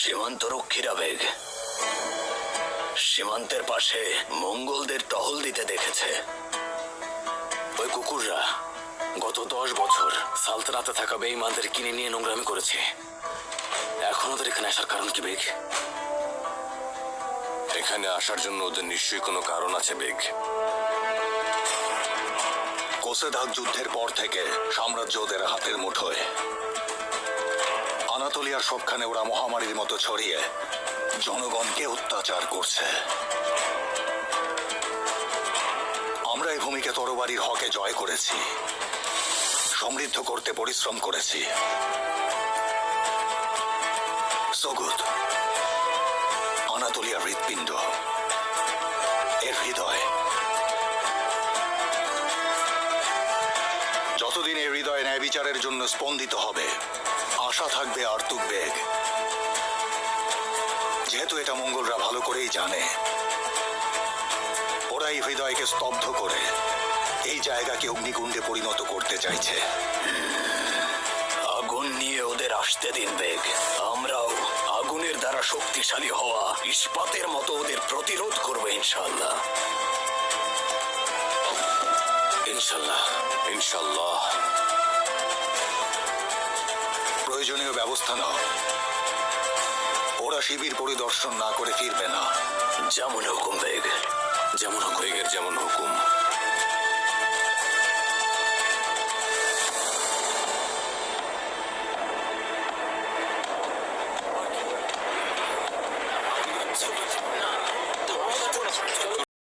সীমান্ত রক্ষীরা বেগ সীমান্তের পাশে মঙ্গলদের টহল দিতে দেখেছে। ওই কুকুররা গত দশ বছর সালতানাতে থাকা বেইমানদের কিনে নিয়ে নোংরামি করেছে। এখন ওদের এখানে আসার কারণ কি, বেগ? এখানে আসার জন্য ওদের নিশ্চয়ই কোনো কারণ আছে, বেগ। কোসেদাক যুদ্ধের পর থেকে সাম্রাজ্য ওদের হাতের মুঠোয়। আনাতোলিয়ার সবখানে ওরা মহামারীর মতো ছড়িয়ে জনগণকে অত্যাচার করছে। আমরা এই ভূমিকে তরবারির হকে জয় করেছি, সমৃদ্ধ করতে পরিশ্রম করেছি। সগুদ হৃৎপিণ্ড। যতদিন এই হৃদয় ন্যায় বিচারের জন্য স্পন্দিত হবে, আশা থাকবে আর্তুক বেগ যেহেতু এটা মঙ্গলরা ভালো করেই জানে ওরাই হৃদয়কে স্তব্ধ করে এই জায়গাকে অগ্নিকুণ্ডে পরিণত করতে চাইছে। আগুন নিয়ে ওদের আসতে দিন, বেগ। আমরাও আগুনের দ্বারা শক্তিশালী হওয়া ইস্পাতের মতো ওদের প্রতিরোধ করব ইনশাল্লাহ ইনশাল্লাহ ইনশাল্লাহ প্রয়োজনীয় ব্যবস্থা নাও। ওরা শিবির পরিদর্শন না করে ফিরবে না। যেমন হুকুম বেগ। যেমন হুকুমের যেমন হুকুম।